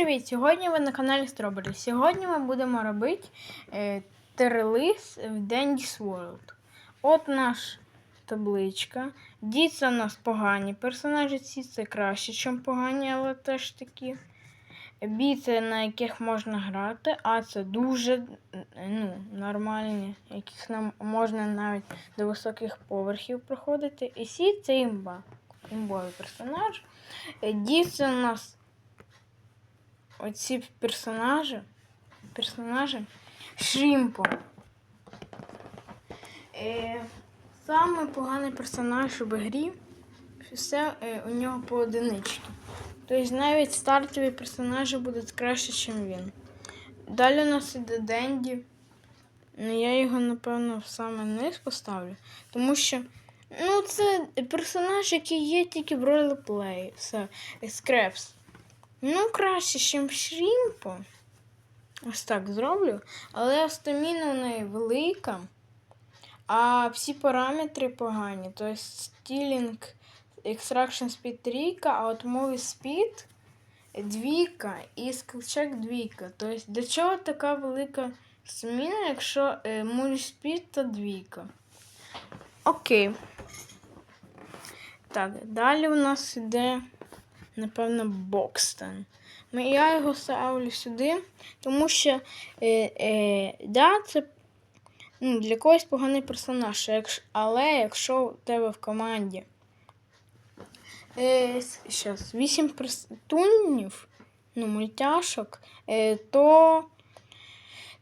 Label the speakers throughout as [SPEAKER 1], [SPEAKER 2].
[SPEAKER 1] Привіт! Сьогодні ви на каналі Strawberry. Сьогодні ми будемо робити е, терлис в Dandy's World. От наш табличка. Ді це у нас погані персонажі, ці це краще, ніж погані, але теж такі. Бі це на яких можна грати, а це дуже ну, нормальні, яких нам можна навіть до високих поверхів проходити. І Сі це імба. Імбовий персонаж. Е, Ді у нас оці персонажі. Персонажі Шрімпо. Е, Саме поганий персонаж в грі. Все е, у нього поодиничці. Тобто навіть стартові персонажі будуть краще, ніж він. Далі у нас іде Денді. Ну, я його, напевно, саме низ поставлю. Тому що ну, це персонаж, який є тільки в ролеплеї. Все. Скрепс. Ну, краще, ніж Шрімпо. Ось так зроблю. Але стаміна у неї велика. А всі параметри погані. Тобто стілінг, extraction speed трійка, а от movie speed двійка і скілчек двійка. Тобто для чого така велика зміна, якщо е, movie speed та двійка? Окей. Так, далі у нас йде напевно, Бокстон. Ну, Я його ставлю сюди, тому що е, е, да, це ну, для когось поганий персонаж. Але якщо у тебе в команді е, щас, 8 перстунів, ну, мультяшок, е, то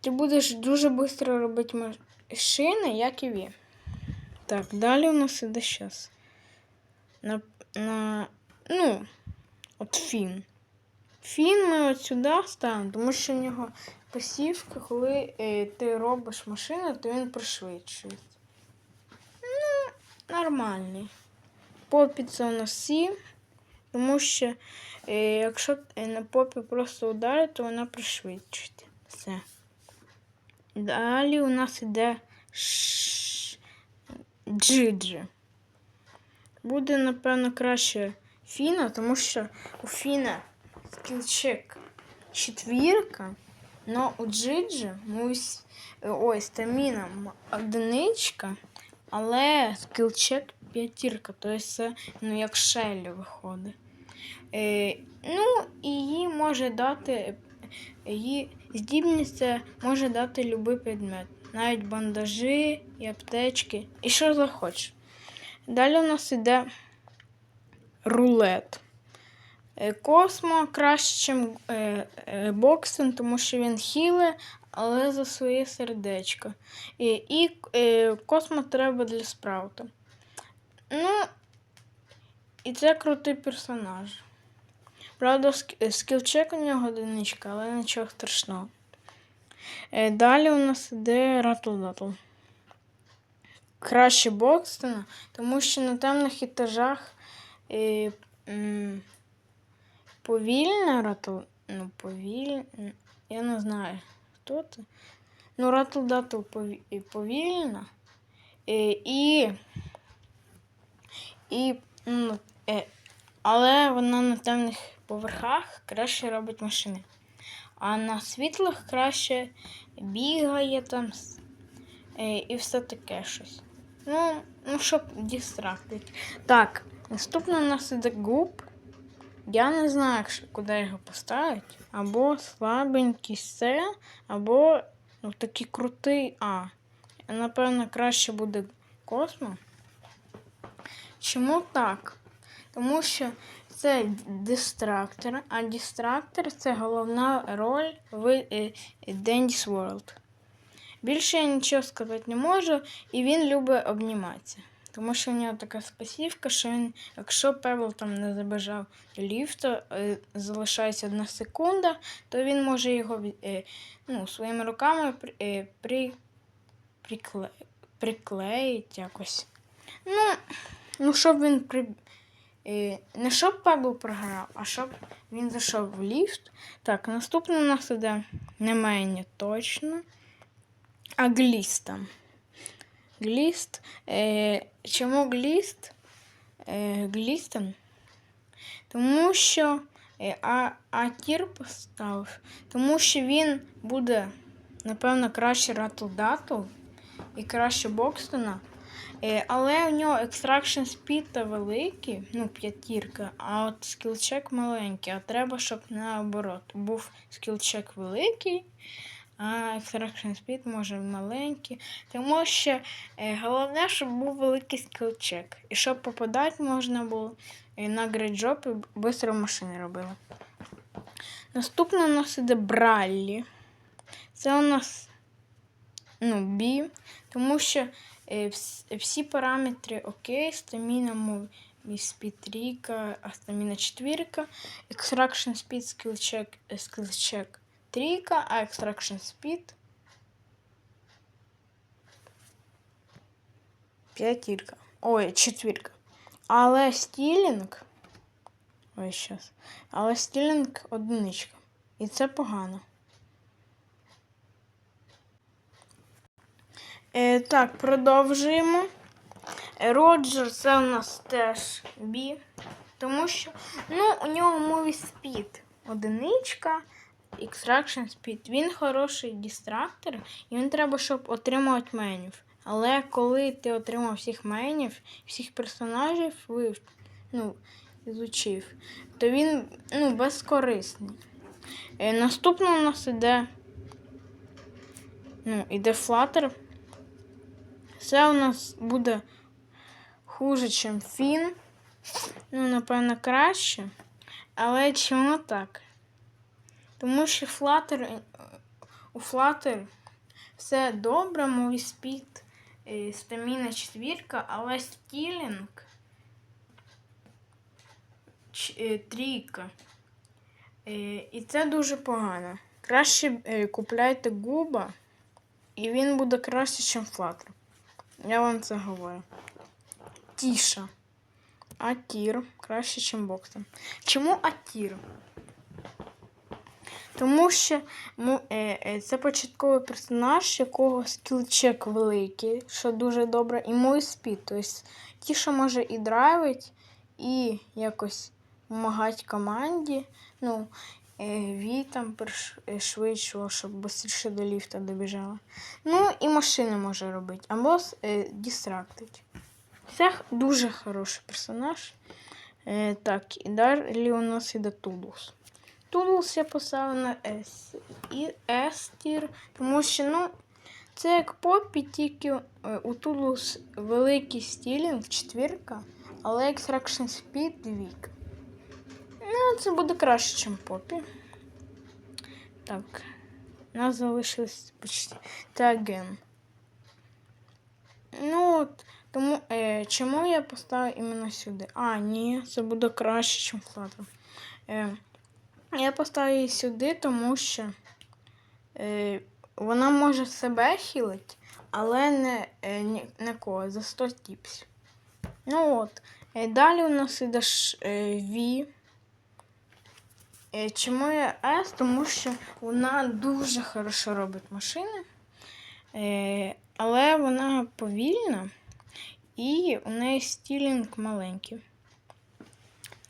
[SPEAKER 1] ти будеш дуже швидко робити машини, як і він. Так, далі у нас іде зараз. На, на, ну, От Фін. Фін ми от сюди ставимо, тому що в нього пасівка, коли е, ти робиш машину, то він пришвидшується. Ну, нормальний. Попі це у нас Сі, тому що е, якщо на попі просто ударить, то вона пришвидшується. Все. Далі у нас іде Джиджи. Буде, напевно, краще. Фіна, тому що у Фіна скілчек четвірка, но у Джиджі ось, ой, стаміна одиничка, але скілчек п'ятірка, тобто це ну, як шелі виходить. Е, Ну, і їй може дати, її здібність може дати будь-який предмет. Навіть бандажі і аптечки, і що захочеш. Далі у нас іде рулет. Е, Космо краще, ніж е, е, Боксен, тому що він хіле, але за своє сердечко. І і Космо треба для спраута. Ну, і це крутий персонаж. Правда, скілчек у нього одиничка, але нічого страшного. Далі у нас іде Ратл-Датл. Краще Бокстона, тому що на темних етажах і, м, повільна ратл. Ну, повільна. Я не знаю, хто це. Ну, датл повільна. І, і, і ну, е, але вона на темних поверхах краще робить машини. А на світлих краще бігає там е, і все таке щось. Ну, ну щоб дистрактити. Так. Наступно у нас іде губ. Я не знаю, куди його поставити. Або слабенький С, або ну, такий крутий А. Напевно, краще буде космо. Чому так? Тому що це дистрактор, а дистрактор це головна роль в е, Dandy's World. Більше я нічого сказати не можу, і він любить обніматися. Тому що в нього така спасівка, що він, якщо Певел там не забажав ліфту, е, залишається одна секунда, то він може його е, ну, своїми руками е, при, прикле, приклеїти якось. Ну, ну щоб він при. Не щоб Пебл програв, а щоб він зайшов в ліфт. Так, наступне у нас іде не мені точно. А. Гліст. Е, Чому гліст? Е, Глістен? Тому що Е, А, а тір поставив, тому що він буде, напевно, краще Ратл-Датл і краще Бокстона. Е, Але у нього extraction speed та великий, ну, п'ятірка, а от скілчек маленький. А треба, щоб наоборот був скілчек великий, а extraction speed може маленький. Тому що е, головне, щоб був великий скілчек. І щоб попадати можна було е, на грейджоп і швидко машини робили. Наступне у нас іде Браллі. Це у нас ну, бі, тому що е, всі параметри окей, стаміна мов speed трійка, а стаміна четвірка, extraction speed skill check трійка, а extraction speed п'ятірка. Ой, четвірка. Але стілінг. Ой, щас. Але стілінг одиничка. І це погано. Е, так, продовжуємо. Роджер це у нас теж бі. Тому що ну, у нього movie speed одиничка, extraction speed. Він хороший дистрактор, і він треба, щоб отримувати менів. Але коли ти отримав всіх менів, всіх персонажів вив, ну, изучив, то він ну, безкорисний. Е, наступно у нас іде, ну, іде Flutter. Це у нас буде хуже, ніж Фін. Ну, напевно, краще. Але чому так? Тому що Flutter, е, у Flutter все добре, Movie Speed, е, стаміна четвірка, але стілінг е, трійка. І це дуже погано. Краще купляйте губа, і він буде краще, ніж Flutter. Я вам це говорю. Тіша. Атір краще, ніж Бокстон. Чому Атір? Тому що ну, е, е, це початковий персонаж, якого скілчек великий, що дуже добре, і мой спід. Тобто Тіша може і драйвить, і якось допомагати команді. Ну, е, Ві там пришвидшував, щоб швидше до ліфта добіжала. Ну, і машини може робити, або дістрактить. Це дуже хороший персонаж. Так, і далі у нас іде Тулус. Тулус я поставив на S і S тір, тому що ну, це як попі, тільки е, у Тулус великий стілінг, четвірка, але extraction speed двійка. Ну, це буде краще, ніж попі. Так, у нас залишилось почти таген. Ну от, тому е, чому я поставив іменно сюди? А, ні, це буде краще, ніж Flutter. Е, я поставив її сюди, тому що е, вона може себе хілити, але не, е, ні, не кого, за 100 тіпсів. Ну от. Е, далі у нас іде ж, е, V. Е, чому я S? Тому що вона дуже хорошо робить машини. Е, але вона повільна і у неї стілінг маленький.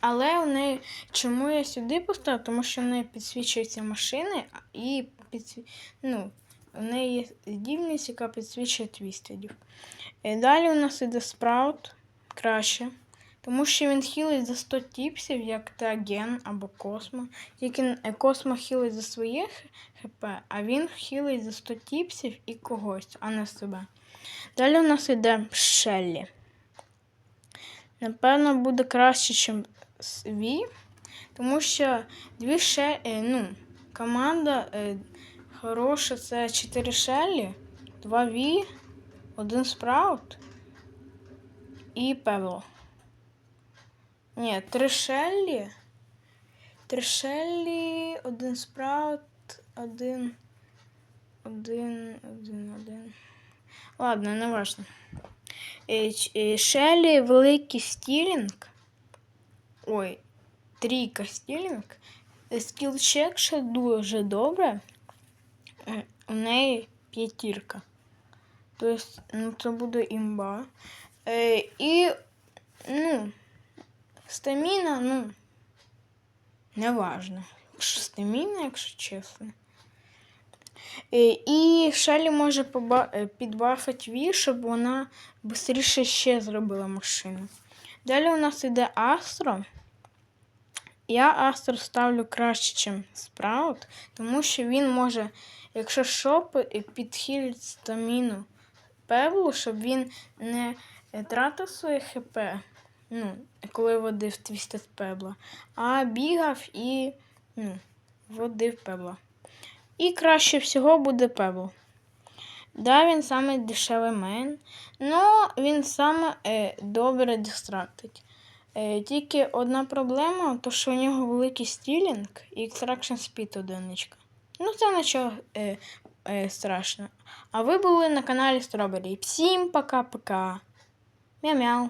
[SPEAKER 1] Але неї, чому я сюди поставив? Тому що в неї підсвічуються машини і підсві... ну, у неї є здібність, яка підсвічує твістедів. Е, Далі у нас іде спраут краще. Тому що він хілить за 100 тіпсів, як Теоген або Космо. Тільки е, Космо хілить за своє ХП, а він хілить за 100 тіпсів і когось, а не себе. Далі у нас йде Шеллі. Напевно, буде краще, ніж Ві, тому що дві ше... е, ну, команда е, хороша це 4 Шеллі, 2 Ві, 1 Спраут і Певло. Ні, 3 Шеллі, 3 Шеллі, 1 Спраут, 1, 1, 1, 1. Ладно, не важно. Е, е, великий стілінг. Ой, трійка стілінг. Скілчек ще дуже добре. Е, У неї п'ятірка. Тобто, ну, це буде імба. Е, і, ну, стаміна, ну, Неважно. Шестимінна, якщо чесно. Е, І Шелі може е, Ві, щоб вона швидше ще зробила машину. Далі у нас йде Астро. Я Астро ставлю краще, ніж Спраут, тому що він може, якщо що, підхилить стаміну Певлу, щоб він не тратив своє ХП, ну, коли водив Twisted Пебла, а бігав і ну, водив Пебла. І краще всього буде Пебл. Да, він саме дешевий мейн, але він саме е, добре дистрактить. Е, тільки одна проблема, то що у нього великий стілінг і екстракшн спід одиничка. Ну, це нічого е, е, страшного. А ви були на каналі Strawberry. Всім пока-пока. Мяу-мяу.